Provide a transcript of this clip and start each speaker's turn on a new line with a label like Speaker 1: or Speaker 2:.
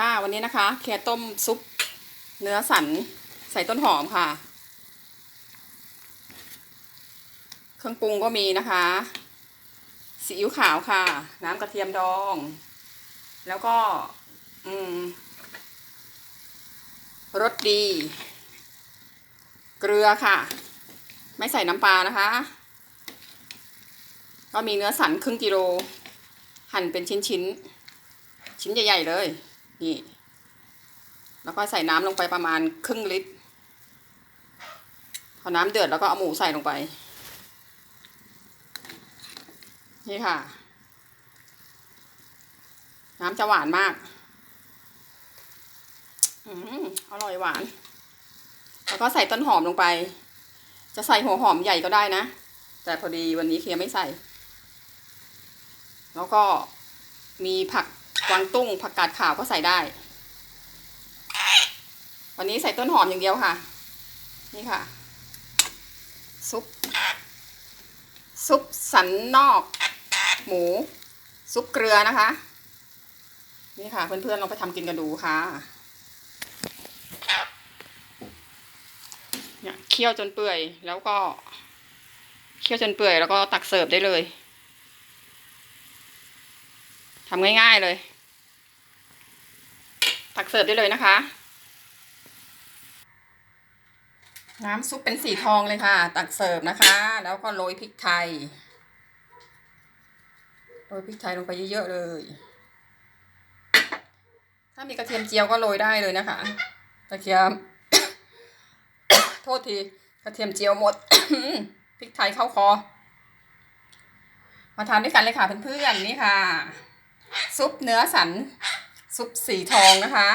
Speaker 1: ค่ะวันนี้นะคะเคลียร์ต้มซุปเนื้อสันใส่ต้นหอมค่ะ เครื่องปรุงก็มีนะคะซีอิ๊วขาวค่ะ น้ำกระเทียมดอง แล้วก็ อืมรสดี เกลือค่ะ ไม่ใส่น้ำปลานะคะ ก็มีเนื้อสันครึ่งกิโล หั่นเป็นชิ้นชิ้นๆชิ้นใหญ่ ๆ เลย นี่ แล้วก็ใส่น้ำลงไปประมาณครึ่งลิตร พอน้ำเดือดแล้วก็เอาหมูใส่ลงไป นี่ค่ะ น้ำจะหวานมาก อืมอร่อยหวาน แล้วก็ใส่ต้นหอมลงไป จะใส่หัวหอมใหญ่ก็ได้นะ แต่พอดีวันนี้เคียไม่ใส่ แล้วก็มีผัก กวางตุ้งผักกาดขาวก็ใส่ได้ วันนี้ใส่ต้นหอมอย่างเดียวค่ะ นี่ค่ะ ซุป ซุปสันนอก หมู ซุปเกลือนะคะ นี่ค่ะ เพื่อนๆลองไปทำกินกันดูค่ะเนี่ยเคี่ยวจนเปื่อยแล้วก็เคี่ยวจนเปื่อยแล้วก็ตักเสิร์ฟได้เลยทำง่ายๆเลย ตักเสิร์ฟได้เลยนะคะ น้ำซุปเป็นสีทองเลยค่ะ ตักเสิร์ฟนะคะ แล้วก็โรยพริกไทยโรยพริกไทยลงไปเยอะๆเลย ถ้ามีกระเทียมเจียวก็โรยได้เลยนะคะ กระเทียม โทษทีกระเทียมเจียวหมด พริกไทยเข้าคอ มาทานด้วยกันเลยค่ะเพื่อนๆนี่ค่ะ ซุปเนื้อสัน ซุปสีทองนะคะ